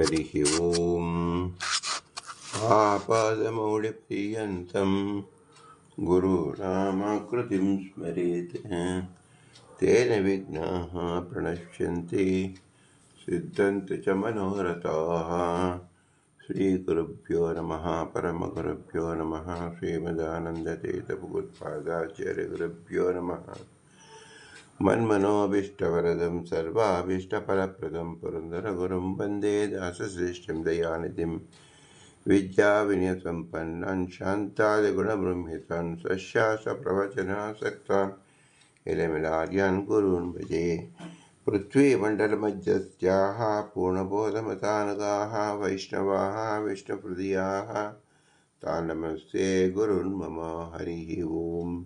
हरिः ॐ आपादमौलिप्रियन्तं गुरूणामाकृतिं स्मरेत्। तेन विघ्नाः प्रणश्यन्ति, सिद्धन्ति च मनोरथाः। श्रीगुरुभ्यो नमः, परमगुरुभ्यो नमः श्रीमदानन्दतीतभगवत्पादाचार्यगुरुभ्यो नमः। मन्मनोऽभीष्टवरदं सर्वाभीष्टफलप्रदं पुरन्दरगुरुं वंदे दासश्रेष्ठं दयानिधिं विद्याविनयसम्पन्नान् शान्तादिगुणबृंहितान् सस्यासप्रवचनासक्तान् इलमिलार्यान् गुरून् भजे। पृथ्वीमण्डलमध्यस्याः पूर्णबोधमतानुगाः, वैष्णवाः विष्णुहृदयाः तान् नमस्ते गुरुन् मम हरिः ओम्।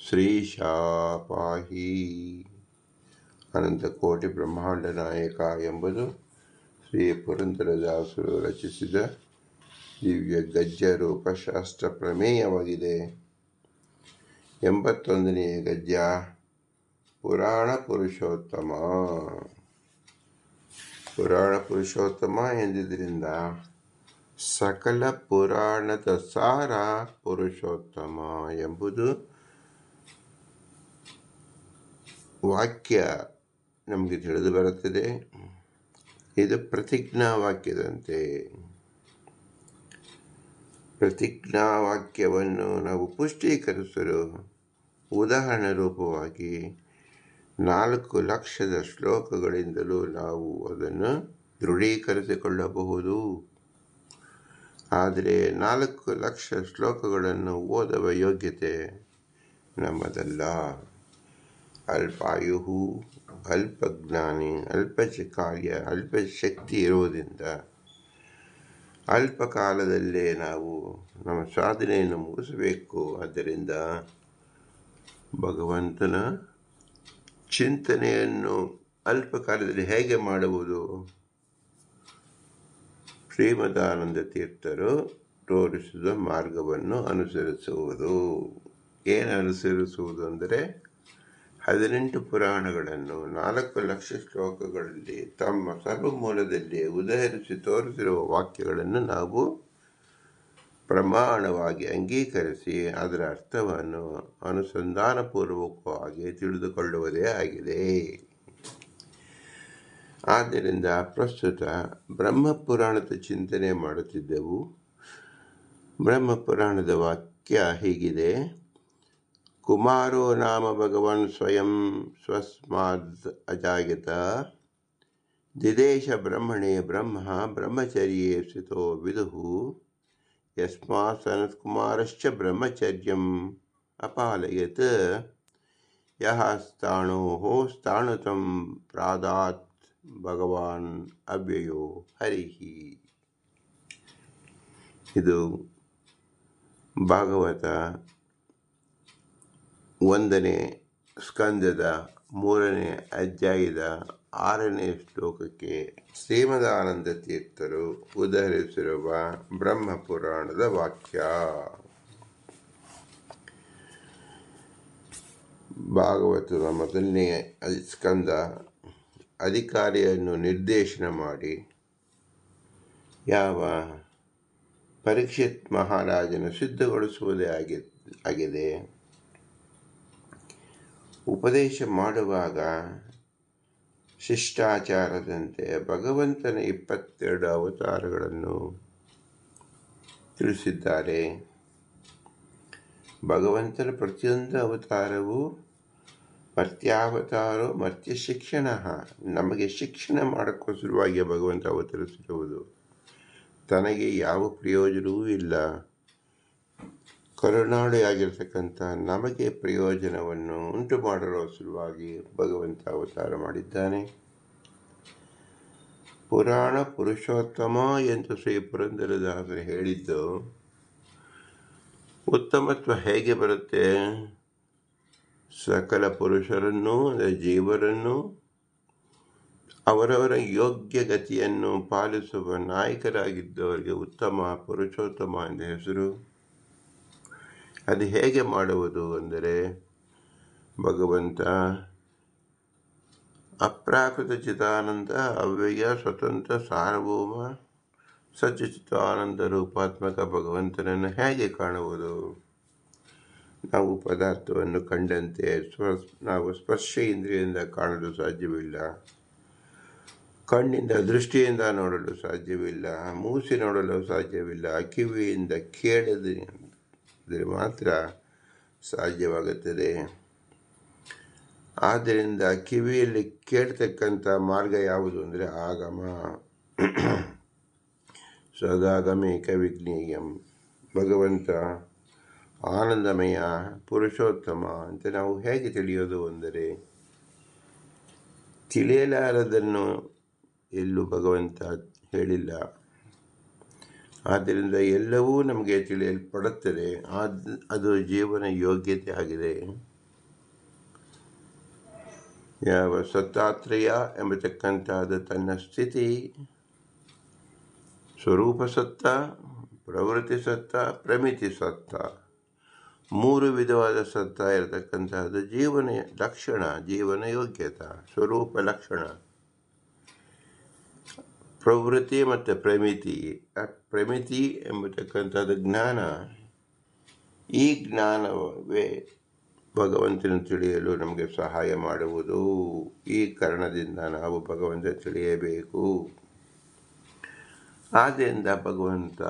ಶ್ರೀಶಾಪಾಹಿ ಅನಂತಕೋಟಿ ಬ್ರಹ್ಮಾಂಡ ನಾಯಕ ಎಂಬುದು ಶ್ರೀ ಪುರಂದರದಾಸರು ರಚಿಸಿದ ದಿವ್ಯ ಗದ್ಯ ರೂಪಶಾಸ್ತ್ರ ಪ್ರಮೇಯವಾಗಿದೆ. ಎಂಬತ್ತೊಂದನೆಯ ಗದ್ಯ, ಪುರಾಣ ಪುರುಷೋತ್ತಮ. ಪುರಾಣ ಪುರುಷೋತ್ತಮ ಎಂದಿದ್ದರಿಂದ ಸಕಲ ಪುರಾಣದ ಸಾರ ಪುರುಷೋತ್ತಮ ಎಂಬುದು ವಾಕ್ಯ ನಮಗೆ ತಿಳಿದು ಬರುತ್ತದೆ. ಇದು ಪ್ರತಿಜ್ಞಾ ವಾಕ್ಯದಂತೆ ಪ್ರತಿಜ್ಞಾ ವಾಕ್ಯವನ್ನು ನಾವು ಪುಷ್ಟೀಕರಿಸಲು ಉದಾಹರಣೆ ರೂಪವಾಗಿ ನಾಲ್ಕು ಲಕ್ಷದ ಶ್ಲೋಕಗಳಿಂದಲೂ ನಾವು ಅದನ್ನು ದೃಢೀಕರಿಸಿಕೊಳ್ಳಬಹುದು. ಆದರೆ ನಾಲ್ಕು ಲಕ್ಷ ಶ್ಲೋಕಗಳನ್ನು ಓದುವ ಯೋಗ್ಯತೆ ನಮ್ಮದಲ್ಲ. ಅಲ್ಪಾಯು ಅಲ್ಪಜ್ಞಾನಿ ಅಲ್ಪ ಕಾರ್ಯ ಅಲ್ಪ ಶಕ್ತಿ ಇರುವುದರಿಂದ ಅಲ್ಪ ಕಾಲದಲ್ಲೇ ನಾವು ನಮ್ಮ ಸಾಧನೆಯನ್ನು ಮುಗಿಸಬೇಕು. ಆದ್ದರಿಂದ ಭಗವಂತನ ಚಿಂತನೆಯನ್ನು ಅಲ್ಪ ಕಾಲದಲ್ಲಿ ಹೇಗೆ ಮಾಡುವುದು? ಶ್ರೀಮದಾನಂದ ತೀರ್ಥರು ತೋರಿಸಿದ ಮಾರ್ಗವನ್ನು ಅನುಸರಿಸುವುದು. ಏನು ಅನುಸರಿಸುವುದು ಅಂದರೆ ಹದಿನೆಂಟು ಪುರಾಣಗಳನ್ನು ನಾಲ್ಕು ಲಕ್ಷ ಶ್ಲೋಕಗಳಲ್ಲಿ ತಮ್ಮ ಸರ್ವಮೂಲದಲ್ಲಿ ಉದಹರಿಸಿ ತೋರಿಸಿರುವ ವಾಕ್ಯಗಳನ್ನು ನಾವು ಪ್ರಮಾಣವಾಗಿ ಅಂಗೀಕರಿಸಿ ಅದರ ಅರ್ಥವನ್ನು ಅನುಸಂಧಾನಪೂರ್ವಕವಾಗಿ ತಿಳಿದುಕೊಳ್ಳುವುದೇ ಆಗಿದೆ. ಆದ್ದರಿಂದ ಪ್ರಸ್ತುತ ಬ್ರಹ್ಮಪುರಾಣದ ಚಿಂತನೆ ಮಾಡುತ್ತಿದ್ದೆವು. ಬ್ರಹ್ಮಪುರಾಣದ ವಾಕ್ಯ ಹೀಗಿದೆ. ಕುಮಾರೋ ನಾಮ ಭಗವನ್ ಸ್ವಯಂ ಸ್ವಸ್ಮಾದ್ ಅಜಾಯತ ದಿದೇಶ ಬ್ರಹ್ಮಣೆ ಬ್ರಹ್ಮ ಬ್ರಹ್ಮಚರ್ಯೆ ಸ್ಥಿತೋ ವಿದುಹು ಯಸ್ಮಾತ್ ಸನತ್ಕುಮಾರಶ್ಚ ಬ್ರಹ್ಮಚರ್ಯಂ ಅಪಾಲಯತ್ ಯಹ ಸ್ಥಾಣೋ ಸ್ಥಾಣುತಂ ಪ್ರಾದಾತ್ ಭಗವಾನ್ ಅವ್ಯಯೋ ಹರಿಹಿ ಇದು ಭಾಗವತ ಒಂದನೇ ಸ್ಕಂದದ ಮೂರನೇ ಅಧ್ಯಾಯದ ಆರನೇ ಶ್ಲೋಕಕ್ಕೆ ಶ್ರೀಮದಾನಂದ ತೀರ್ಥರು ಉದಹರಿಸಿರುವ ಬ್ರಹ್ಮಪುರಾಣದ ವಾಕ್ಯ. ಭಾಗವತದ ಮೊದಲನೇ ಸ್ಕಂದ ಅಧಿಕಾರಿಯನ್ನು ನಿರ್ದೇಶನ ಮಾಡಿ, ಯಾವ ಪರೀಕ್ಷಿತ್ ಮಹಾರಾಜನ ಸಿದ್ಧಗೊಳಿಸುವುದೇ ಆಗಿ, ಆಗಿದೆ. ಉಪದೇಶ ಮಾಡುವಾಗ ಶಿಷ್ಟಾಚಾರದಂತೆ ಭಗವಂತನ ಇಪ್ಪತ್ತೆರಡು ಅವತಾರಗಳನ್ನು ತಿಳಿಸಿದ್ದಾರೆ. ಭಗವಂತನ ಪ್ರತಿಯೊಂದು ಅವತಾರವು ಮರ್ತ್ಯಾವತಾರ, ಮರ್ತ್ಯ ಶಿಕ್ಷಣ. ನಮಗೆ ಶಿಕ್ಷಣ ಮಾಡೋಕ್ಕೋಸ್ಕರವಾಗಿ ಭಗವಂತ ಅವತರಿಸಿರುವುದು ತನಗೆ ಯಾವ ಪ್ರಯೋಜನವೂ ಇಲ್ಲ. ಕರುನಾಡಿಯಾಗಿರ್ತಕ್ಕಂಥ ನಮಗೆ ಪ್ರಯೋಜನವನ್ನು ಉಂಟು ಮಾಡಲು ಸಲುವಾಗಿ ಭಗವಂತ ಅವತಾರ ಮಾಡಿದ್ದಾನೆ. ಪುರಾಣ ಪುರುಷೋತ್ತಮ ಎಂದು ಶ್ರೀ ಪುರಂದರದಾಸರು ಹೇಳಿದ್ದು, ಉತ್ತಮತ್ವ ಹೇಗೆ ಬರುತ್ತೆ? ಸಕಲ ಪುರುಷರನ್ನು, ಅಂದರೆ ಜೀವರನ್ನು, ಅವರವರ ಯೋಗ್ಯ ಗತಿಯನ್ನು ಪಾಲಿಸುವ ನಾಯಕರಾಗಿದ್ದವರಿಗೆ ಉತ್ತಮ ಪುರುಷೋತ್ತಮ ಎಂದು ಹೆಸರು. ಅದು ಹೇಗೆ ಮಾಡುವುದು ಅಂದರೆ, ಭಗವಂತ ಅಪ್ರಾಕೃತ ಚಿದಾನಂದ, ಅವ್ಯಯ, ಸ್ವತಂತ್ರ, ಸಾರ್ವಭೌಮ ಸಚ್ಚಿದಾನಂದ ರೂಪಾತ್ಮಕ ಭಗವಂತನನ್ನು ಹೇಗೆ ಕಾಣುವುದು? ನಾವು ಪದಾರ್ಥವನ್ನು ಕಂಡಂತೆ ಸ್ವ ನಾವು ಸ್ಪರ್ಶ ಇಂದ್ರಿಯಿಂದ ಕಾಣಲು ಸಾಧ್ಯವಿಲ್ಲ. ಕಣ್ಣಿಂದ ದೃಷ್ಟಿಯಿಂದ ನೋಡಲು ಸಾಧ್ಯವಿಲ್ಲ. ಮೂಸಿ ನೋಡಲು ಸಾಧ್ಯವಿಲ್ಲ. ಕಿವಿಯಿಂದ ಕೇಳದ್ರೆ ಮಾತ್ರ ಸಾಧ್ಯವಾಗುತ್ತದೆ. ಆದ್ದರಿಂದ ಕಿವಿಯಲ್ಲಿ ಕೇಳ್ತಕ್ಕಂಥ ಮಾರ್ಗ ಯಾವುದು ಅಂದರೆ ಆಗಮ. ಸದಾಗಮೇ ಕವಿಜ್ಞೇಯಂ. ಭಗವಂತ ಆನಂದಮಯ ಪುರುಷೋತ್ತಮ ಅಂತ ನಾವು ಹೇಗೆ ತಿಳಿಯೋದು ಅಂದರೆ ತಿಳಿಯಲಾರದನ್ನು ಎಲ್ಲೂ ಭಗವಂತ ಹೇಳಿಲ್ಲ. ಆದ್ದರಿಂದ ಎಲ್ಲವೂ ನಮಗೆ ತಿಳಿಯಲ್ಪಡುತ್ತದೆ. ಅದು ಜೀವನ ಯೋಗ್ಯತೆ ಆಗಿದೆ. ಯಾವ ಸತ್ತಾತ್ರೇಯ ಎಂಬತಕ್ಕಂಥದ್ದು ತನ್ನ ಸ್ಥಿತಿ, ಸ್ವರೂಪ ಸತ್ತ, ಪ್ರವೃತ್ತಿ ಸತ್ತ, ಪ್ರಮಿತಿ ಸತ್ತ, ಮೂರು ವಿಧವಾದ ಸತ್ತ ಇರತಕ್ಕಂತಹದ್ದು ಜೀವನ ಲಕ್ಷಣ, ಜೀವನ ಯೋಗ್ಯತ, ಸ್ವರೂಪ ಲಕ್ಷಣ. ಪ್ರವೃತ್ತಿ ಮತ್ತು ಪ್ರಮಿತಿ ಪ್ರಮಿತಿ ಎಂಬತಕ್ಕಂಥದ್ದು ಜ್ಞಾನ. ಈ ಜ್ಞಾನವೇ ಭಗವಂತನ ತಿಳಿಯಲು ನಮಗೆ ಸಹಾಯ ಮಾಡುವುದು. ಈ ಕಾರಣದಿಂದ ನಾವು ಭಗವಂತ ತಿಳಿಯಬೇಕು. ಆದ್ದರಿಂದ ಭಗವಂತ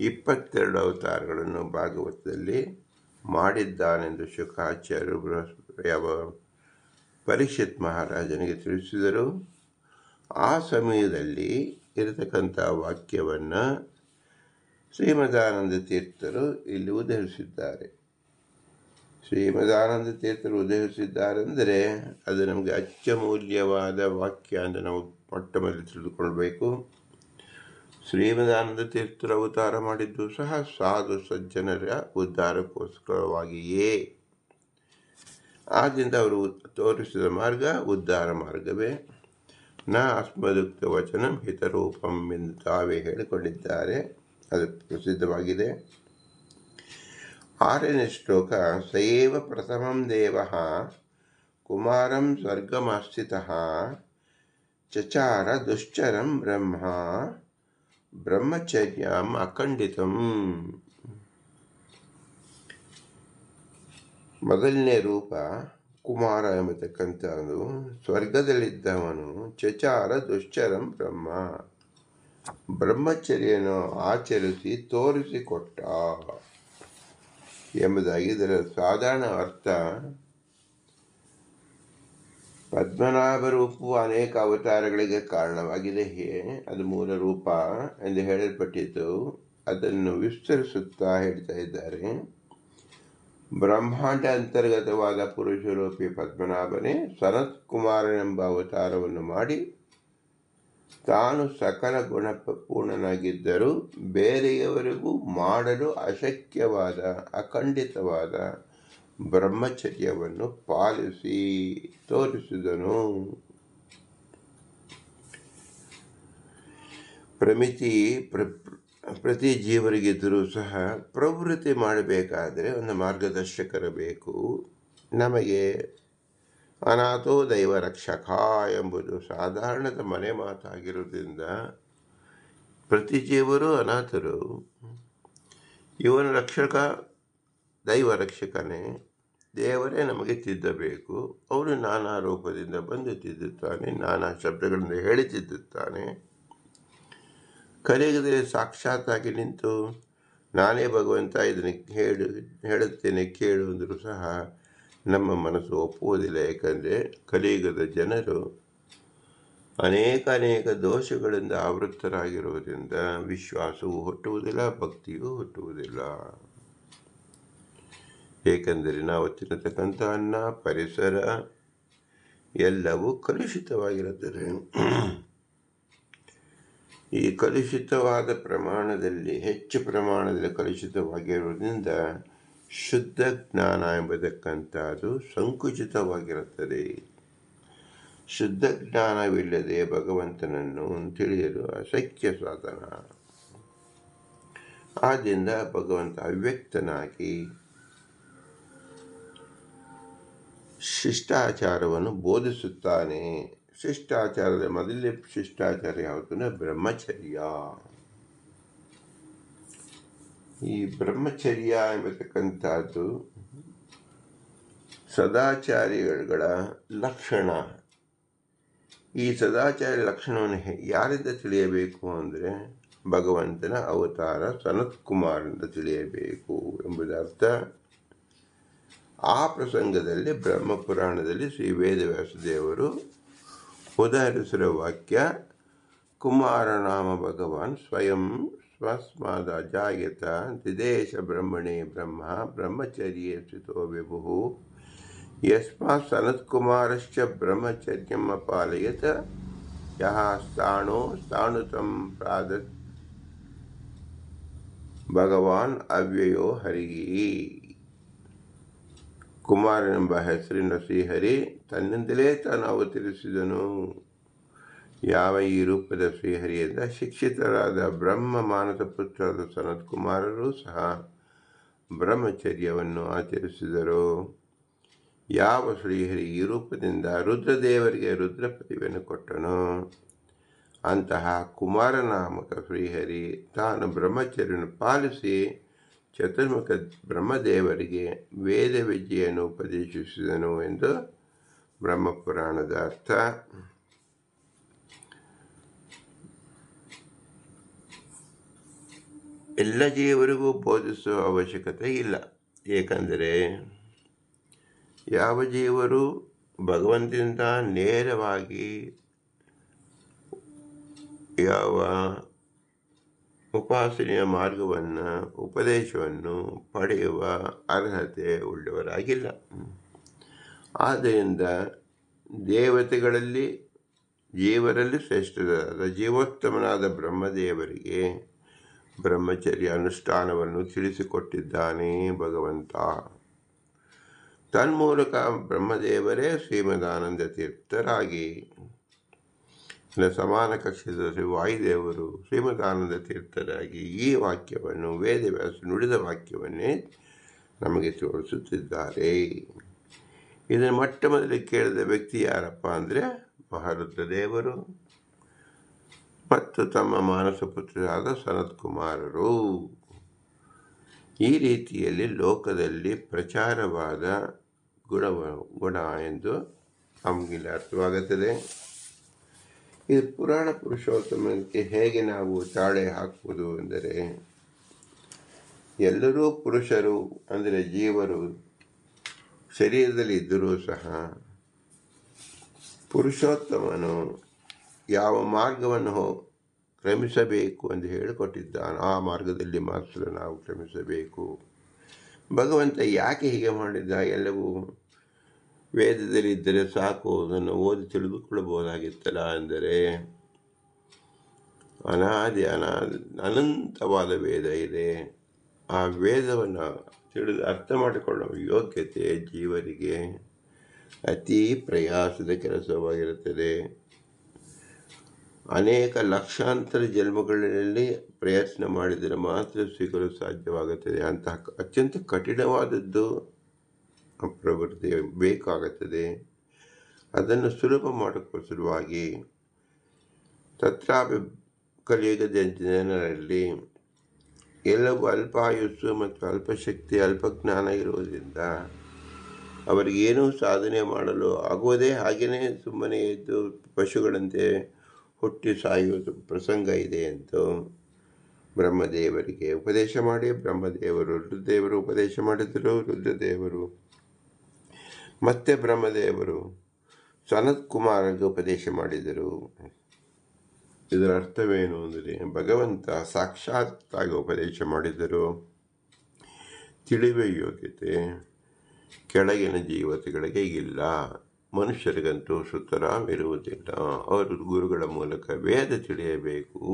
ಇಪ್ಪತ್ತೆರಡು ಅವತಾರಗಳನ್ನು ಭಾಗವತದಲ್ಲಿ ಮಾಡಿದ್ದಾನೆಂದು ಶುಕಾಚಾರ್ಯರು ಯಾವ ಪರೀಕ್ಷಿತ್ ಮಹಾರಾಜನಿಗೆ ತಿಳಿಸಿದರು. ಆ ಸಮಯದಲ್ಲಿ ಇರತಕ್ಕಂಥ ವಾಕ್ಯವನ್ನು ಶ್ರೀಮದಾನಂದ ತೀರ್ಥರು ಇಲ್ಲಿ ಉದಯಿಸಿದ್ದಾರೆ. ಶ್ರೀಮದಾನಂದ ತೀರ್ಥರು ಉದಯಿಸಿದ್ದಾರೆಂದರೆ ಅದು ನಮಗೆ ಅಚ್ಚಮೂಲ್ಯವಾದ ವಾಕ್ಯ ಅಂತ ನಾವು ಮೊಟ್ಟ ಮೊದಲು ತಿಳಿದುಕೊಳ್ಬೇಕು. ಶ್ರೀಮದಾನಂದ ತೀರ್ಥರು ಅವತಾರ ಮಾಡಿದ್ದು ಸಹ ಸಾಧು ಸಜ್ಜನರ ಉದ್ಧಾರಕ್ಕೋಸ್ಕರವಾಗಿಯೇ. ಆದ್ದರಿಂದ ಅವರು ತೋರಿಸಿದ ಮಾರ್ಗ ಉದ್ಧಾರ ಮಾರ್ಗವೇ. ನ ಅಸ್ಮದುಕ್ತ ವಚನ ಹಿತರೂಪಂ ಎಂದು ತಾವೇ ಹೇಳಿಕೊಂಡಿದ್ದಾರೆ. ಅದು ಪ್ರಸಿದ್ಧವಾಗಿದೆ. ಆರನೇ ಶ್ಲೋಕ ಸೇವ ಪ್ರಥಮಂ ದೇವ ಕುಮಾರಂ ಸ್ವರ್ಗಮಾಸ್ಥಿತ ಚಚಾರ ದುಶ್ಚರಂ ಬ್ರಹ್ಮ ಬ್ರಹ್ಮಚರ್ಯಂ ಅಖಂಡಿತಂ. ಮೊದಲನೇ ರೂಪ ಕುಮಾರ ಎಂಬತಕ್ಕಂಥದ್ದು ಸ್ವರ್ಗದಲ್ಲಿದ್ದವನು ಚಚಾರ ದುಶ್ಚರಂ ಬ್ರಹ್ಮ. ಬ್ರಹ್ಮಚರ್ಯನು ಆಚರಿಸಿ ತೋರಿಸಿಕೊಟ್ಟ. ಎಂಬುದಾಗಿ ಇದರ ಸಾಧಾರಣ ಅರ್ಥ. ಪದ್ಮನಾಭ ರೂಪವು ಅನೇಕ ಅವತಾರಗಳಿಗೆ ಕಾರಣವಾಗಿದೆ. ಅದು ಮೂಲ ರೂಪ ಎಂದು ಹೇಳಲ್ಪಟ್ಟಿತು. ಅದನ್ನು ವಿಸ್ತರಿಸುತ್ತಾ ಹೇಳ್ತಾ ಇದ್ದಾರೆ. ಬ್ರಹ್ಮಾಂಡ ಅಂತರ್ಗತವಾದ ಪುರುಷರೂಪಿ ಪದ್ಮನಾಭನೇ ಸನತ್ ಕುಮಾರನೆಂಬ ಅವತಾರವನ್ನು ಮಾಡಿ, ತಾನು ಸಕಲ ಗುಣಪೂರ್ಣನಾಗಿದ್ದರೂ ಬೇರೆಯವರಿಗೂ ಮಾಡಲು ಅಶಕ್ಯವಾದ, ಅಖಂಡಿತವಾದ ಬ್ರಹ್ಮಚರ್ಯವನ್ನು ಪಾಲಿಸಿ ತೋರಿಸಿದನು. ಪ್ರಮಿತಿ ಪ್ರ ಪ್ರತಿ ಜೀವರಿಗಿದ್ದರೂ ಸಹ ಪ್ರವೃತ್ತಿ ಮಾಡಬೇಕಾದರೆ ಒಂದು ಮಾರ್ಗದರ್ಶಕರು ಬೇಕು. ನಮಗೆ ಅನಾಥೋ ದೈವ ರಕ್ಷಕ ಎಂಬುದು ಸಾಧಾರಣದ ಮನೆ ಮಾತಾಗಿರುವುದರಿಂದ ಪ್ರತಿ ಜೀವರು ಅನಾಥರು. ಇವನ ರಕ್ಷಕ ದೈವ ರಕ್ಷಕನೇ. ದೇವರೇ ನಮಗೆ ತಿದ್ದಬೇಕು. ಅವನು ನಾನಾ ರೂಪದಿಂದ ಬಂದು ತಿದ್ದುತ್ತಾನೆ, ನಾನಾ ಶಬ್ದಗಳಿಂದ ಹೇಳಿ ತಿದ್ದುತ್ತಾನೆ. ಕಲಿಯುಗದಲ್ಲಿ ಸಾಕ್ಷಾತ್ತಾಗಿ ನಿಂತು ನಾನೇ ಭಗವಂತ ಇದನ್ನು ಹೇಳು, ಹೇಳುತ್ತೇನೆ ಕೇಳು ಸಹ ನಮ್ಮ ಮನಸ್ಸು ಒಪ್ಪುವುದಿಲ್ಲ. ಏಕೆಂದರೆ ಕಲಿಯುಗದ ಜನರು ಅನೇಕ ಅನೇಕ ದೋಷಗಳಿಂದ ಆವೃತ್ತರಾಗಿರುವುದರಿಂದ ವಿಶ್ವಾಸವು ಹುಟ್ಟುವುದಿಲ್ಲ, ಭಕ್ತಿಯೂ ಹುಟ್ಟುವುದಿಲ್ಲ. ಏಕೆಂದರೆ ನಾವು ತಿನ್ನತಕ್ಕಂಥ ಅನ್ನ, ಪರಿಸರ ಎಲ್ಲವೂ ಕಲುಷಿತವಾಗಿರುತ್ತದೆ. ಈ ಕಲುಷಿತವಾದ ಪ್ರಮಾಣದಲ್ಲಿ, ಹೆಚ್ಚು ಪ್ರಮಾಣದಲ್ಲಿ ಕಲುಷಿತವಾಗಿರುವುದರಿಂದ ಶುದ್ಧ ಜ್ಞಾನ ಎಂಬತಕ್ಕಂಥದ್ದು ಸಂಕುಚಿತವಾಗಿರುತ್ತದೆ. ಶುದ್ಧ ಜ್ಞಾನವಿಲ್ಲದೆ ಭಗವಂತನನ್ನು ತಿಳಿಯಲು ಅಶಕ್ಯ ಸಾಧನ. ಆದ್ದರಿಂದ ಭಗವಂತ ಅವ್ಯಕ್ತನಾಗಿ ಶಿಷ್ಟಾಚಾರವನ್ನು ಬೋಧಿಸುತ್ತಾನೆ. ಶಿಷ್ಟಾಚಾರದ ಮೊದಲನೇ ಶಿಷ್ಟಾಚಾರ ಯಾವುದು ಅಂದ್ರೆ ಬ್ರಹ್ಮಚರ್ಯ. ಈ ಬ್ರಹ್ಮಚರ್ಯ ಎಂಬತಕ್ಕಂಥದ್ದು ಸದಾಚಾರಿಗಳ ಲಕ್ಷಣ. ಈ ಸದಾಚಾರ ಲಕ್ಷಣವನ್ನು ಯಾರಿಂದ ತಿಳಿಯಬೇಕು ಅಂದರೆ ಭಗವಂತನ ಅವತಾರ ಸನತ್ ಕುಮಾರಿಂದ ತಿಳಿಯಬೇಕು ಎಂಬುದರ್ಥ ಆ ಪ್ರಸಂಗದಲ್ಲಿ ಬ್ರಹ್ಮಪುರಾಣದಲ್ಲಿ ಶ್ರೀ ವೇದವ್ಯಾಸ ದೇವರು ಉದಾಹರಿಸಿರುವ ವಾಕ್ಯ ಕುಮಾರನಾಮ ಭಗವಾನ್ ಸ್ವಯಂ ಸ್ವಸ್ಮಾದ ಜಾಯತ ದಿದೇಶ ಬ್ರಹ್ಮಣೇ ಬ್ರಹ್ಮ ಬ್ರಹ್ಮಚರ್ಯೇ ಸ್ಥಿತೋ ವಿಭು ಯಸ್ಮಾತ್ ಸನತ್ಕುಮಾರಶ್ಚ ಬ್ರಹ್ಮಚರ್ಯಂ ಅಪಾಲಯತ ಯಹ ಸ್ಥಾಣೋ ಸ್ಥಾಣುತಂ ಪ್ರಾದತ್ ಭಗವಾನ್ ಅವ್ಯಯೋ ಹರಿಗಿ ಕುಮಾರನೆಂಬ ಹೆಸರಿನ ಶ್ರೀಹರಿ ತನ್ನಿಂದಲೇ ತಾನು ಅವತರಿಸಿದನು ಯಾವ ಈ ರೂಪದ ಶ್ರೀಹರಿಯಿಂದ ಶಿಕ್ಷಿತರಾದ ಬ್ರಹ್ಮ ಮಾನಸ ಪುತ್ರರಾದ ಸನತ್ ಕುಮಾರರು ಸಹ ಬ್ರಹ್ಮಚರ್ಯವನ್ನು ಆಚರಿಸಿದರು. ಯಾವ ಶ್ರೀಹರಿ ಈ ರೂಪದಿಂದ ರುದ್ರದೇವರಿಗೆ ರುದ್ರ ಪದವಿಯನ್ನು ಕೊಟ್ಟನು, ಅಂತಹ ಕುಮಾರನಾಮಕ ಶ್ರೀಹರಿ ತಾನು ಬ್ರಹ್ಮಚರ್ಯವನ್ನು ಪಾಲಿಸಿ ಚತುರ್ಮುಖ ಬ್ರಹ್ಮದೇವರಿಗೆ ವೇದ ವಿದ್ಯೆಯನ್ನು ಉಪದೇಶಿಸಿದನು ಎಂದು ಬ್ರಹ್ಮಪುರಾಣದ ಅರ್ಥ. ಎಲ್ಲ ಜೀವರಿಗೂ ಬೋಧಿಸುವ ಅವಶ್ಯಕತೆ ಇಲ್ಲ. ಏಕೆಂದರೆ ಯಾವ ಜೀವರು ಭಗವಂತನಿಂದ ನೇರವಾಗಿ ಯಾವ ಉಪಾಸನೆಯ ಮಾರ್ಗವನ್ನು, ಉಪದೇಶವನ್ನು ಪಡೆಯುವ ಅರ್ಹತೆ ಉಳ್ಳವರಾಗಿಲ್ಲ. ಆದ್ದರಿಂದ ದೇವತೆಗಳಲ್ಲಿ ಜೀವರಲ್ಲಿ ಶ್ರೇಷ್ಠರಾದ ಜೀವೋತ್ತಮನಾದ ಬ್ರಹ್ಮದೇವರಿಗೆ ಬ್ರಹ್ಮಚರ್ಯ ಅನುಷ್ಠಾನವನ್ನು ತಿಳಿಸಿಕೊಟ್ಟಿದ್ದಾನೆ ಭಗವಂತ. ತನ್ಮೂಲಕ ಬ್ರಹ್ಮದೇವರೇ ಶ್ರೀಮದಾನಂದ ತೀರ್ಥರಾಗಿ. ಸಮಾನ ಕಕ್ಷದ ಶ್ರೀ ವಾಯುದೇವರು ಶ್ರೀಮದಾನಂದ ತೀರ್ಥರಾಗಿ ಈ ವಾಕ್ಯವನ್ನು ವೇದವ್ಯಾಸ ನುಡಿದ ವಾಕ್ಯವನ್ನೇ ನಮಗೆ ತೋರಿಸುತ್ತಿದ್ದಾರೆ. ಇದನ್ನು ಮೊಟ್ಟ ಮೊದಲು ಕೇಳಿದ ವ್ಯಕ್ತಿ ಯಾರಪ್ಪ ಅಂದರೆ ಭಾರತ ದೇವರು ಮತ್ತು ತಮ್ಮ ಮಾನಸ ಪುತ್ರರಾದ ಸನತ್ ಕುಮಾರರು ಈ ರೀತಿಯಲ್ಲಿ ಲೋಕದಲ್ಲಿ ಪ್ರಚಾರವಾದ ಗುಣ ಗುಣ ಎಂದು ನಮಗಿಲ್ಲಿ ಅರ್ಥವಾಗುತ್ತದೆ. ಇದು ಪುರಾಣ ಪುರುಷೋತ್ತಮಕ್ಕೆ ಹೇಗೆ ನಾವು ತಾಳೆ ಹಾಕುವುದು ಎಂದರೆ, ಎಲ್ಲರೂ ಪುರುಷರು ಅಂದರೆ ಜೀವರು ಶರೀರದಲ್ಲಿ ಇದ್ದರೂ ಸಹ ಪುರುಷೋತ್ತಮನು ಯಾವ ಮಾರ್ಗವನ್ನು ಕ್ರಮಿಸಬೇಕು ಎಂದು ಹೇಳಿಕೊಟ್ಟಿದ್ದಾನೆ ಆ ಮಾರ್ಗದಲ್ಲಿ ಮಾತ್ರ ನಾವು ಕ್ರಮಿಸಬೇಕು. ಭಗವಂತ ಯಾಕೆ ಹೀಗೆ ಮಾಡಿದ್ದ? ಎಲ್ಲವೂ ವೇದದಲ್ಲಿ ಇದ್ದರೆ ಸಾಕು, ಅದನ್ನು ಓದಿ ತಿಳಿದುಕೊಳ್ಳಬಹುದಾಗಿತ್ತಲ್ಲ ಅಂದರೆ ಅನಾದಿ ಅನಾದಿ ಅನಂತವಾದ ವೇದ ಇದೆ. ಆ ವೇದವನ್ನು ತಿಳಿದು ಅರ್ಥ ಮಾಡಿಕೊಳ್ಳುವ ಯೋಗ್ಯತೆ ಜೀವರಿಗೆ ಅತಿ ಪ್ರಯಾಸದ ಕೆಲಸವಾಗಿರುತ್ತದೆ. ಅನೇಕ ಲಕ್ಷಾಂತರ ಜನ್ಮಗಳಲ್ಲಿ ಪ್ರಯತ್ನ ಮಾಡಿದರೆ ಮಾತ್ರ ಸಿಗಲು ಸಾಧ್ಯವಾಗುತ್ತದೆ. ಅಂತಹ ಅತ್ಯಂತ ಕಠಿಣವಾದದ್ದು ಪ್ರವೃತ್ತಿ ಬೇಕಾಗುತ್ತದೆ. ಅದನ್ನು ಸುಲಭ ಮಾಡೋಕ್ಕೋಸ್ಕರವಾಗಿ ತತ್ರಾಪಿ ಕಲಿಯುಗದ ಜನರಲ್ಲಿ ಎಲ್ಲವೂ ಅಲ್ಪಾಯುಸ್ಸು ಮತ್ತು ಅಲ್ಪಶಕ್ತಿ, ಅಲ್ಪಜ್ಞಾನ ಇರುವುದರಿಂದ ಅವರಿಗೇನೂ ಸಾಧನೆ ಮಾಡಲು ಆಗುವುದೇ ಹಾಗೆಯೇ ಸುಮ್ಮನೆ ಇದ್ದು ಪಶುಗಳಂತೆ ಹುಟ್ಟಿ ಸಾಯುವುದು ಪ್ರಸಂಗ ಇದೆ ಎಂದು ಬ್ರಹ್ಮದೇವರಿಗೆ ಉಪದೇಶ ಮಾಡಿ. ಬ್ರಹ್ಮದೇವರು ರುದ್ರದೇವರು ಉಪದೇಶ ಮಾಡಿದರು. ರುದ್ರದೇವರು ಮತ್ತೆ ಬ್ರಹ್ಮದೇವರು ಸನತ್ ಕುಮಾರಗೆ ಉಪದೇಶ ಮಾಡಿದರು. ಇದರ ಅರ್ಥವೇನು ಅಂದರೆ, ಭಗವಂತ ಸಾಕ್ಷಾತ್ತಾಗಿ ಉಪದೇಶ ಮಾಡಿದರು ತಿಳಿವೆ ಯೋಗ್ಯತೆ ಕೆಳಗಿನ ಜೀವತೆಗಳಿಗೆ ಇಲ್ಲ. ಮನುಷ್ಯರಿಗಂತೂ ಸುತರಾಮಿರುವುದಿಲ್ಲ ಅವರು ಗುರುಗಳ ಮೂಲಕ ವೇದ ತಿಳಿಯಬೇಕು.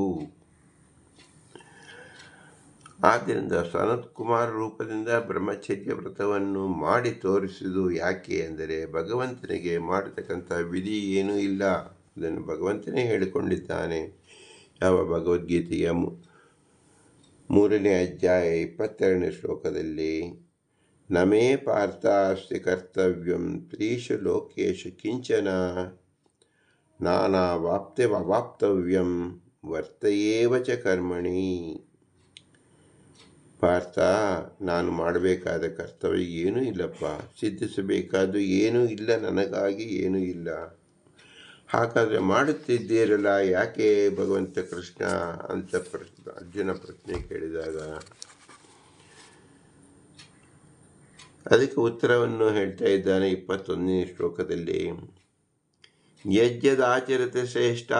ಆದ್ದರಿಂದ ಸನತ್ ಕುಮಾರ್ ರೂಪದಿಂದ ಬ್ರಹ್ಮಚರ್ಯ ವ್ರತವನ್ನು ಮಾಡಿ ತೋರಿಸಿದು ಯಾಕೆ ಅಂದರೆ, ಭಗವಂತನಿಗೆ ಮಾಡತಕ್ಕಂಥ ವಿಧಿ ಏನೂ ಇಲ್ಲ. ಅದನ್ನು ಭಗವಂತನೇ ಹೇಳಿಕೊಂಡಿದ್ದಾನೆ. ಯಾವ ಭಗವದ್ಗೀತೆಯ ಮೂರನೇ ಅಧ್ಯಾಯ ಇಪ್ಪತ್ತೆರಡನೇ ಶ್ಲೋಕದಲ್ಲಿ, ನಮೇ ಪಾರ್ಥಾಸ್ತಿ ಕರ್ತವ್ಯಂ ತ್ರೀಷು ಲೋಕೇಶು ಕಿಂಚನ ನಾನಾವಾಪ್ತಿಮವಾಪ್ತವ್ಯಂ ವರ್ತಯೇವ ಚ ಕರ್ಮಣಿ ಪಾರ್ಥ, ನಾನು ಮಾಡಬೇಕಾದ ಕರ್ತವ್ಯ ಏನೂ ಇಲ್ಲಪ್ಪ. ಸಿದ್ಧಿಸಬೇಕಾದ್ದು ಏನೂ ಇಲ್ಲ, ನನಗಾಗಿ ಏನೂ ಇಲ್ಲ. ಹಾಗಾದರೆ ಮಾಡುತ್ತಿದ್ದೀರಲ್ಲ, ಯಾಕೆ ಭಗವಂತ ಕೃಷ್ಣ ಅಂತ ಪ್ರಶ್ನೆ ಅರ್ಜುನ ಪ್ರಶ್ನೆ ಕೇಳಿದಾಗ? ಅದಕ್ಕೆ ಉತ್ತರವನ್ನು ಹೇಳ್ತಾ ಇದ್ದಾನೆ ಇಪ್ಪತ್ತೊಂದನೇ ಶ್ಲೋಕದಲ್ಲಿ. ಯಜ್ಜದಾಚರತೆ ಶ್ರೇಷ್ಠ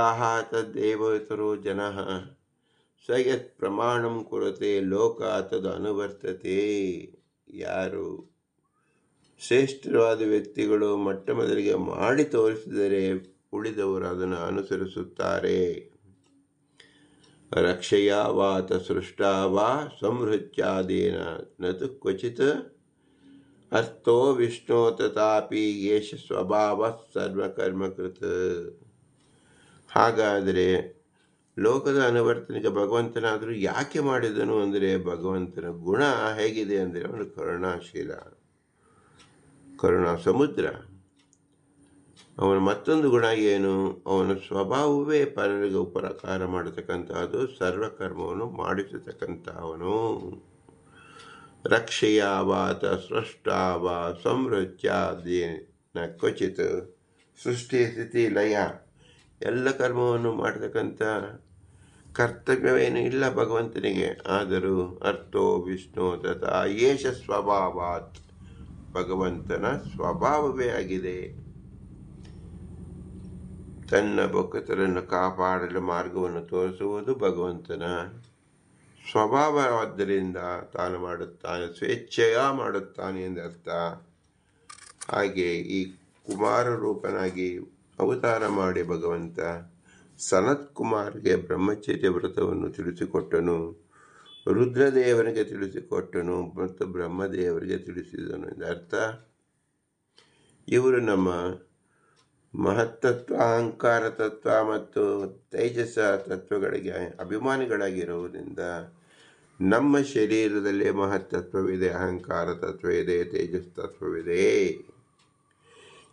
ತದ್ದೇವತರೋ ಜನ, ಸ್ವಯತ್ ಪ್ರಮಾಣಂ ಕುರತೆ ಲೋಕ ತದು ಅನುವರ್ತತೆ. ಯಾರು ಶ್ರೇಷ್ಠವಾದ ವ್ಯಕ್ತಿಗಳು ಮೊಟ್ಟ ಮೊದಲಿಗೆ ಮಾಡಿ ತೋರಿಸಿದರೆ ಉಳಿದವರು ಅದನ್ನು ಅನುಸರಿಸುತ್ತಾರೆ. ರಕ್ಷೆಯ ವಾತ ಸೃಷ್ಟಾ ವಾ ಸಂಹೃತ್ಯಾದೇನ ಕ್ವಚಿತ್ ಅರ್ಥೋ ವಿಷ್ಣು ತಥಾಪಿ ಯೇಷ ಸ್ವಭಾವ ಸರ್ವಕರ್ಮಕೃತ. ಹಾಗಾದರೆ ಲೋಕದ ಅನುವರ್ತನೆಗೆ ಭಗವಂತನಾದರೂ ಯಾಕೆ ಮಾಡಿದನು ಅಂದರೆ ಭಗವಂತನ ಗುಣ ಹೇಗಿದೆ ಅಂದರೆ ಅವನು ಕರುಣಾಶೀಲ. ಕರುಣಾ ಸಮುದ್ರ ಅವನ ಮತ್ತೊಂದು ಗುಣ ಏನು? ಅವನ ಸ್ವಭಾವವೇ ಪರರಿಗೆ ಉಪಕಾರ ಮಾಡತಕ್ಕಂಥದ್ದು ಸರ್ವಕರ್ಮವನ್ನು ಮಾಡಿಸತಕ್ಕಂತಹವನು. ರಕ್ಷೆಯ ವಾತ ಸೃಷ್ಟಾವ, ಸಂವೃತ್ಯಾದೇನ ಕ್ವಚಿತ್ ಸೃಷ್ಟಿ, ಸ್ಥಿತಿ, ಲಯ ಎಲ್ಲ ಕರ್ಮವನ್ನು ಮಾಡತಕ್ಕಂಥ ಕರ್ತವ್ಯವೇನು ಇಲ್ಲ ಭಗವಂತನಿಗೆ. ಆದರೂ ಅರ್ಥೋ ವಿಷ್ಣು ತಥಾ ಯೇಷ ಸ್ವಭಾವಾತ್. ಭಗವಂತನ ಸ್ವಭಾವವೇ ಆಗಿದೆ. ತನ್ನ ಭಕ್ತರನ್ನು ಕಾಪಾಡಲು ಮಾರ್ಗವನ್ನು ತೋರಿಸುವುದು ಭಗವಂತನ ಸ್ವಭಾವವಾದ್ದರಿಂದ ತಾನು ಮಾಡುತ್ತಾನೆ, ಸ್ವೇಚ್ಛೆಯ ಮಾಡುತ್ತಾನೆ ಎಂದರ್ಥ ಹಾಗೆ ಈ ಕುಮಾರ ರೂಪನಾಗಿ ಅವತಾರ ಮಾಡಿ ಭಗವಂತ ಸನತ್ ಕುಮಾರ್ಗೆ ಬ್ರಹ್ಮಚರ್ಯ ವ್ರತವನ್ನು ತಿಳಿಸಿಕೊಟ್ಟನು, ರುದ್ರದೇವನಿಗೆ ತಿಳಿಸಿಕೊಟ್ಟನು ಮತ್ತು ಬ್ರಹ್ಮದೇವರಿಗೆ ತಿಳಿಸಿದನು ಎಂದರ್ಥ ಇವರು ನಮ್ಮ ಮಹತ್ತತ್ವ ಅಹಂಕಾರ ತತ್ವ ಮತ್ತು ತೇಜಸ ತತ್ವಗಳಿಗೆ ಅಭಿಮಾನಿಗಳಾಗಿರುವುದರಿಂದ ನಮ್ಮ ಶರೀರದಲ್ಲಿ ಮಹತ್ತತ್ವವಿದೆ ಅಹಂಕಾರ ತತ್ವ ಇದೆ ತೇಜಸ್ ತತ್ವವಿದೆ.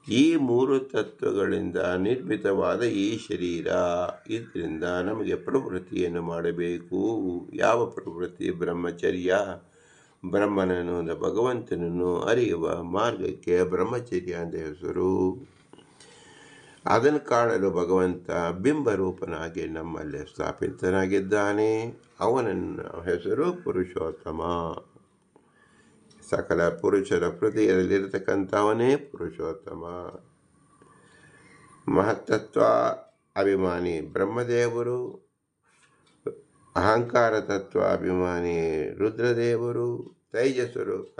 ಈ ಮೂರು ತತ್ವಗಳಿಂದ ನಿರ್ಮಿತವಾದ ಈ ಶರೀರ, ಇದರಿಂದ ನಮಗೆ ಪ್ರವೃತ್ತಿಯನ್ನು ಮಾಡಬೇಕು. ಯಾವ ಪ್ರವೃತ್ತಿ? ಬ್ರಹ್ಮಚರ್ಯ. ಬ್ರಹ್ಮನನ್ನು, ಭಗವಂತನನ್ನು ಅರಿಯುವ ಮಾರ್ಗಕ್ಕೆ ಬ್ರಹ್ಮಚರ್ಯ ಅಂತ ಹೆಸರು. ಅದನ್ನು ಕಾಣಲು ಭಗವಂತ ಬಿಂಬರೂಪನಾಗಿ ನಮ್ಮಲ್ಲಿ ಸ್ಥಾಪಿತನಾಗಿದ್ದಾನೆ. ಅವನನ್ನು ಹೆಸರು ಪುರುಷೋತ್ತಮ. ಸಕಲ ಪುರುಷರ ಹೃದಯದಲ್ಲಿರತಕ್ಕಂಥವನೇ ಪುರುಷೋತ್ತಮ. ಮಹತ್ತತ್ವ ಅಭಿಮಾನಿ ಬ್ರಹ್ಮದೇವರು. ಅಹಂಕಾರ ತತ್ವ, ಅಭಿಮಾನಿ ರುದ್ರದೇವರು. ತೈಜಸ್ವರು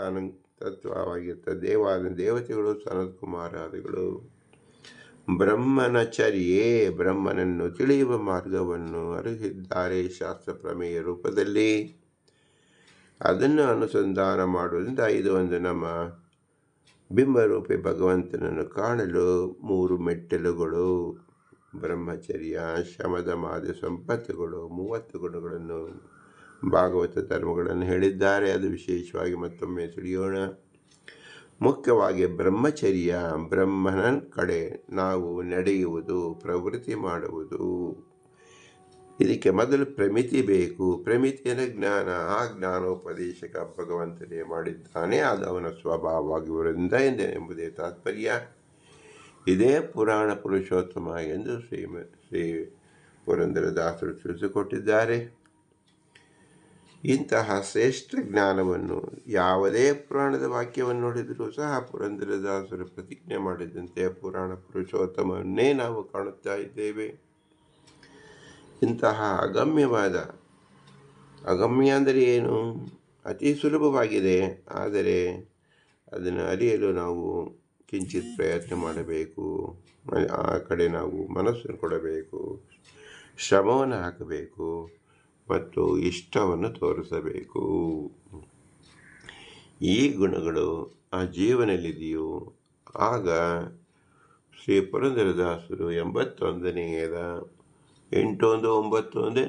ತತ್ವವಾಗಿರ್ತ ದೇವಾದ ದೇವತೆಗಳು ಸನತ್ ಕುಮಾರಾದಿಗಳು ಬ್ರಹ್ಮನ ಚರ್ಯೆ ಬ್ರಹ್ಮನನ್ನು ತಿಳಿಯುವ ಮಾರ್ಗವನ್ನು ಅರಿಹಿದ್ದಾರೆ ಶಾಸ್ತ್ರ ಪ್ರಮೇಯ ರೂಪದಲ್ಲಿ. ಅದನ್ನು ಅನುಸಂಧಾನ ಮಾಡುವುದರಿಂದ ಇದು ಒಂದು ನಮ್ಮ ಬಿಂಬರೂಪಿ ಭಗವಂತನನ್ನು ಕಾಣಲು ಮೂರು ಮೆಟ್ಟಿಲುಗಳು, ಬ್ರಹ್ಮಚರ್ಯ, ಶಮದ ಮಾದ ಸಂಪತ್ತುಗಳು, ಮೂವತ್ತು ಗುಣಗಳನ್ನು ಭಾಗವತ ಧರ್ಮಗಳನ್ನು ಹೇಳಿದ್ದಾರೆ. ಅದು ವಿಶೇಷವಾಗಿ ಮತ್ತೊಮ್ಮೆ ತಿಳಿಯೋಣ. ಮುಖ್ಯವಾಗಿ ಬ್ರಹ್ಮಚರ್ಯ ಬ್ರಹ್ಮನ ಕಡೆ ನಾವು ನಡೆಯುವುದು, ಪ್ರವೃತ್ತಿ ಮಾಡುವುದು. ಇದಕ್ಕೆ ಮೊದಲು ಪ್ರಮಿತಿ ಬೇಕು. ಪ್ರಮಿತಿಯನ್ನು ಜ್ಞಾನ, ಆ ಜ್ಞಾನೋಪದೇಶಕ ಭಗವಂತನೇ ಮಾಡಿದ್ದಾನೆ. ಅದು ಅವನ ಸ್ವಭಾವವಾಗಿರುವುದರಿಂದ ಎಂಬುದೇ ತಾತ್ಪರ್ಯ. ಇದೇ ಪುರಾಣ ಪುರುಷೋತ್ತಮ ಎಂದು ಶ್ರೀ ಶ್ರೀ ಪುರಂದರದಾಸರು ತಿಳಿಸಿಕೊಟ್ಟಿದ್ದಾರೆ. ಇಂತಹ ಶ್ರೇಷ್ಠ ಜ್ಞಾನವನ್ನು ಯಾವುದೇ ಪುರಾಣದ ವಾಕ್ಯವನ್ನು ನೋಡಿದರೂ ಸಹ ಪುರಂದರದಾಸರು ಪ್ರತಿಜ್ಞೆ ಮಾಡಿದಂತೆ ಪುರಾಣ ಪುರುಷೋತ್ತಮವನ್ನೇ ನಾವು ಕಾಣುತ್ತಾ ಇದ್ದೇವೆ. ಇಂತಹ ಅಗಮ್ಯವಾದ, ಅಗಮ್ಯ ಅಂದರೆ ಏನು? ಅತಿ ಸುಲಭವಾಗಿದೆ, ಆದರೆ ಅದನ್ನು ಅರಿಯಲು ನಾವು ಕಿಂಚಿತ್ ಪ್ರಯತ್ನ ಮಾಡಬೇಕು. ಆ ಕಡೆ ನಾವು ಮನಸ್ಸನ್ನು ಕೊಡಬೇಕು, ಶ್ರಮವನ್ನು ಹಾಕಬೇಕು. ಮತ್ತು ಇಷ್ಟವನ್ನು ತೋರಿಸಬೇಕು. ಈ ಗುಣಗಳು ಆ ಜೀವನಲ್ಲಿದೆಯೋ, ಆಗ ಶ್ರೀ ಪುರಂದರದಾಸರು ಎಂಬತ್ತೊಂದನೆಯದ ಎಂಟೊಂದು ಒಂಬತ್ತು ಒಂದೇ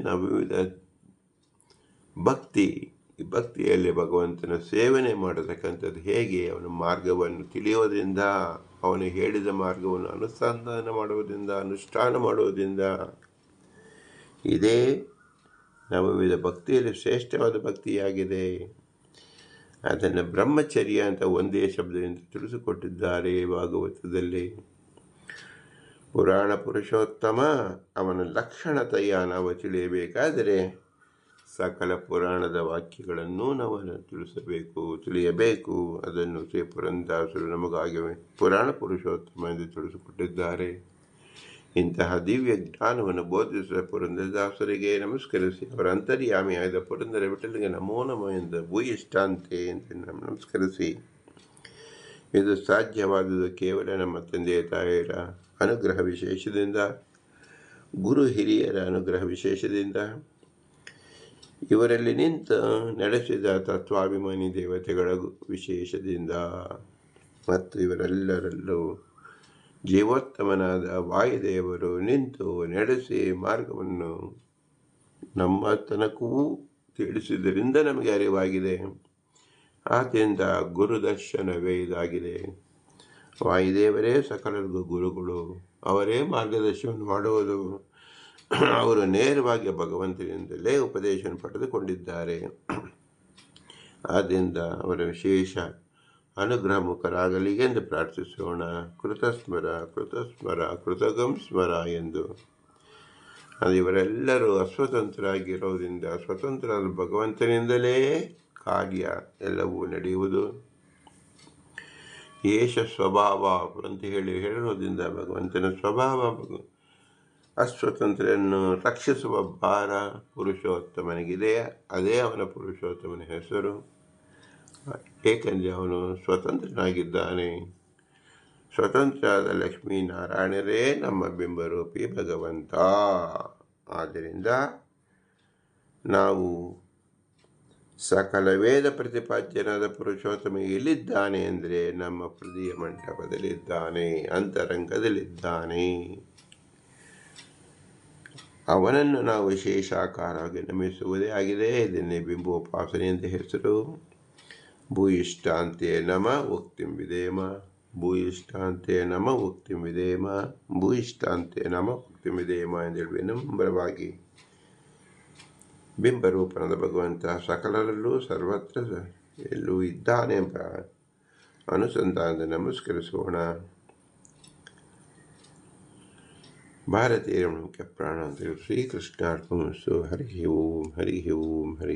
ಭಕ್ತಿ, ಈ ಭಕ್ತಿಯಲ್ಲಿ ಭಗವಂತನ ಸೇವನೆ ಮಾಡತಕ್ಕಂಥದ್ದು ಹೇಗೆ, ಅವನ ಮಾರ್ಗವನ್ನು ತಿಳಿಯೋದ್ರಿಂದ, ಅವನು ಹೇಳಿದ ಮಾರ್ಗವನ್ನು ಅನುಸಂಧಾನ ಮಾಡುವುದರಿಂದ, ಅನುಷ್ಠಾನ ಮಾಡುವುದರಿಂದ, ಇದೇ ನವವಿಧ ಭಕ್ತಿಯಲ್ಲಿ ಶ್ರೇಷ್ಠವಾದ ಭಕ್ತಿಯಾಗಿದೆ. ಅದನ್ನು ಬ್ರಹ್ಮಚರ್ಯ ಅಂತ ಒಂದೇ ಶಬ್ದದಿಂದ ತಿಳಿಸಿಕೊಟ್ಟಿದ್ದಾರೆ ಭಾಗವತದಲ್ಲಿ. ಪುರಾಣ ಪುರುಷೋತ್ತಮ, ಅವನ ಲಕ್ಷಣತೆಯ ನಾವು ತಿಳಿಯಬೇಕಾದರೆ ಸಕಲ ಪುರಾಣದ ವಾಕ್ಯಗಳನ್ನು ನಾವು ತಿಳಿಸಬೇಕು, ತಿಳಿಯಬೇಕು. ಅದನ್ನು ಶ್ರೀ ಪುರಂದಾಸರು ನಮಗಾಗಿ ಪುರಾಣ ಪುರುಷೋತ್ತಮ ಎಂದು ತಿಳಿಸಿಕೊಟ್ಟಿದ್ದಾರೆ. ಇಂತಹ ದಿವ್ಯ ಜ್ಞಾನವನ್ನು ಬೋಧಿಸುವ ಪುರಂದರದಾಸರಿಗೆ ನಮಸ್ಕರಿಸಿ ಅವರ ಅಂತರ್ಯಾಮಿಯಾದ ಪುರಂದರ ವಿಠಲಿಗೆ ನಮೋ ನಮ ಎಂದು ಭೂಯಿಷ್ಟಾಂತೆ ಎಂದು ನಮಸ್ಕರಿಸಿ. ಇದು ಸಾಧ್ಯವಾದುದು ಕೇವಲ ನಮ್ಮ ತಂದೆ ತಾಯಿಯರ ಅನುಗ್ರಹ ವಿಶೇಷದಿಂದ, ಗುರು ಹಿರಿಯರ ಅನುಗ್ರಹ ವಿಶೇಷದಿಂದ. ಇವರಲ್ಲಿ ನಿಂತು ನಡೆಸಿದ ತತ್ವಾಭಿಮಾನಿ ದೇವತೆಗಳ ವಿಶೇಷದಿಂದ. ಮತ್ತು ಇವರೆಲ್ಲರಲ್ಲೂ ಜೀವೋತ್ತಮನಾದ ವಾಯುದೇವರು ನಿಂತು ನಡೆಸಿ ಮಾರ್ಗವನ್ನು ನಮ್ಮ ತನಕವೂ ತಿಳಿಸಿದ್ದರಿಂದ ನಮಗೆ ಅರಿವಾಗಿದೆ. ಆದ್ದರಿಂದ ಗುರುದರ್ಶನವೇ ಇದಾಗಿದೆ. ವಾಯುದೇವರೇ ಸಕಲರಿಗೂ ಗುರುಗಳು. ಅವರೇ ಮಾರ್ಗದರ್ಶನ ಮಾಡುವುದು. ಅವರು ನೇರವಾಗಿ ಭಗವಂತನಿಂದಲೇ ಉಪದೇಶವನ್ನು ಪಡೆದುಕೊಂಡಿದ್ದಾರೆ. ಆದ್ದರಿಂದ ಅವರ ವಿಶೇಷ ಅನುಗ್ರಹ ಮುಖರಾಗಲಿ ಎಂದು ಪ್ರಾರ್ಥಿಸೋಣ. ಕೃತಸ್ಮರ ಕೃತಸ್ಮರ, ಕೃತಗಂ ಸ್ಮರ ಎಂದು. ಅದು ಇವರೆಲ್ಲರೂ ಅಸ್ವತಂತ್ರರಾಗಿರೋದ್ರಿಂದ, ಸ್ವತಂತ್ರ ಭಗವಂತನಿಂದಲೇ ಕಾರ್ಯ ಎಲ್ಲವೂ ನಡೆಯುವುದು. ಯೇಷ ಸ್ವಭಾವ ಅಂತ ಹೇಳಿ ಹೇಳಿರೋದ್ರಿಂದ ಭಗವಂತನ ಸ್ವಭಾವ ಅಸ್ವತಂತ್ರೆಯನ್ನು ರಕ್ಷಿಸುವ ಭಾರ ಪುರುಷೋತ್ತಮನಿಗಿದೆ. ಅದೇ ಅವನ ಪುರುಷೋತ್ತಮನ ಹೆಸರು. ಏಕೆಂದರೆ ಅವನು ಸ್ವತಂತ್ರನಾಗಿದ್ದಾನೆ. ಸ್ವತಂತ್ರಾದ ಲಕ್ಷ್ಮೀ ನಾರಾಯಣರೇ ನಮ್ಮ ಬಿಂಬರೂಪಿ ಭಗವಂತ. ಆದ್ದರಿಂದ ನಾವು ಸಕಲ ವೇದ ಪ್ರತಿಪಾದ್ಯನಾದ ಪುರುಷೋತ್ತಮ ಎಲ್ಲಿದ್ದಾನೆ ಅಂದರೆ ನಮ್ಮ ಹೃದಯ ಮಂಟಪದಲ್ಲಿದ್ದಾನೆ, ಅಂತರಂಗದಲ್ಲಿದ್ದಾನೆ. ಅವನನ್ನು ನಾವು ವಿಶೇಷಾಕಾರವಾಗಿ ನಮಿಸುವುದೇ ಆಗಿದೆ. ಇದನ್ನೇ ಬಿಂಬೋಪಾಸನೆ ಎಂದು ಹೆಸರು. ಭೂಯಿಷ್ಟಾಂತೆ ನಮ ಉಕ್ತಿಂ ವಿಧೇಮ ಭೂಯಿಷ್ಟಾಂತೆ ನಮ ಉಕ್ತಿಂ ವಿಧೇಮ ಭೂಯಿಷ್ಟಾಂತೆ ನಮ ಉಕ್ತಿಂ ವಿಧೇಮ ಎಂದೇಳಿ ವಿನಮ್ರವಾಗಿ ಬಿಂಬರೂಪನದ ಭಗವಂತ ಸಕಲರಲ್ಲೂ ಸರ್ವತ್ರ ಎಲ್ಲೂ ಇದ್ದಾನೆ ಎಂಬ ಅನುಸಂಧಾನದ ನಮಸ್ಕರಿಸೋಣ ಭಾರತೀಯ ಮುಖ್ಯ ಪ್ರಾಣ ಶ್ರೀಕೃಷ್ಣಾರ್ಪಣಿಸು ಹರಿ ಓಂ ಹರಿ ಓಂ ಹರಿ